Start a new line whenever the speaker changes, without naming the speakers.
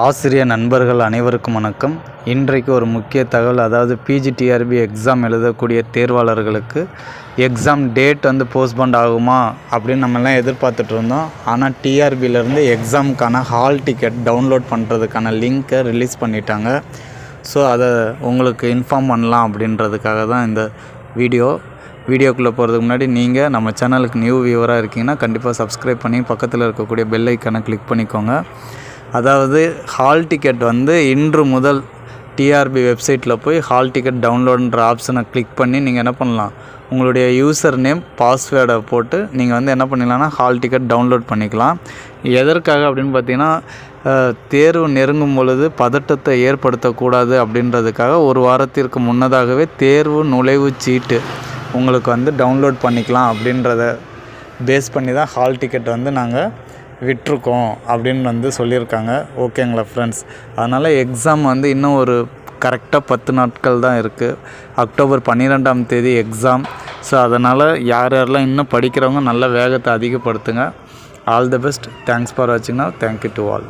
ஆசிரிய நண்பர்கள் அனைவருக்கும் வணக்கம். இன்றைக்கு ஒரு முக்கிய தகவல் அதாவது பிஜிடிஆர்பி எக்ஸாம் எழுதக்கூடிய தேர்வாளர்களுக்கு எக்ஸாம் டேட் வந்து போஸ்ட்போண்ட் ஆகுமா அப்படின்னு நம்மலாம் எதிர்பார்த்துட்டு இருந்தோம். ஆனால் டிஆர்பியிலேருந்து எக்ஸாமுக்கான ஹால் டிக்கெட் டவுன்லோட் பண்ணுறதுக்கான லிங்க்கை ரிலீஸ் பண்ணிட்டாங்க. ஸோ அதை உங்களுக்கு இன்ஃபார்ம் பண்ணலாம் அப்படின்றதுக்காக தான் இந்த வீடியோ வீடியோக்குள்ளே போகிறதுக்கு முன்னாடி நீங்கள் நம்ம சேனலுக்கு நியூ வியூவராக இருக்கீங்கன்னா கண்டிப்பாக சப்ஸ்கிரைப் பண்ணி பக்கத்தில் இருக்கக்கூடிய பெல் ஐக்கானை கிளிக் பண்ணிக்கோங்க. அதாவது ஹால் டிக்கெட் வந்து இன்று முதல் டிஆர்பி வெப்சைட்டில் போய் ஹால் டிக்கெட் டவுன்லோடுன்ற ஆப்ஷனை கிளிக் பண்ணி நீங்கள் என்ன பண்ணலாம்? உங்களுடைய யூசர் நேம் பாஸ்வேர்டை போட்டு நீங்கள் வந்து என்ன பண்ணிக்கலாம்னா ஹால் டிக்கெட் டவுன்லோட் பண்ணிக்கலாம். எதற்காக அப்படின்னு பார்த்தீங்கன்னா தேர்வு நெருங்கும் பொழுது பதட்டத்தை ஏற்படுத்தக்கூடாது அப்படின்றதுக்காக ஒரு வாரத்திற்கு முன்னதாகவே தேர்வு நுழைவுச் சீட்டு உங்களுக்கு வந்து டவுன்லோட் பண்ணிக்கலாம் அப்படின்றத பேஸ் பண்ணி தான் ஹால் டிக்கெட் வந்து நாங்கள் விட்டுருக்கோம் அப்படின்னு வந்து சொல்லியிருக்காங்க. ஓகேங்களா ஃப்ரெண்ட்ஸ் அதனால் எக்ஸாம் வந்து இன்னும் ஒரு கரெக்டாக பத்து நாட்கள் தான் இருக்குது அக்டோபர் பன்னிரெண்டாம் தேதி எக்ஸாம் ஸோ அதனால் யார் யாரெல்லாம் இன்னும் படிக்கிறவங்க நல்ல வேகத்தை அதிகப்படுத்துங்க. All the best thanks for வாட்சிங்னா thank you to all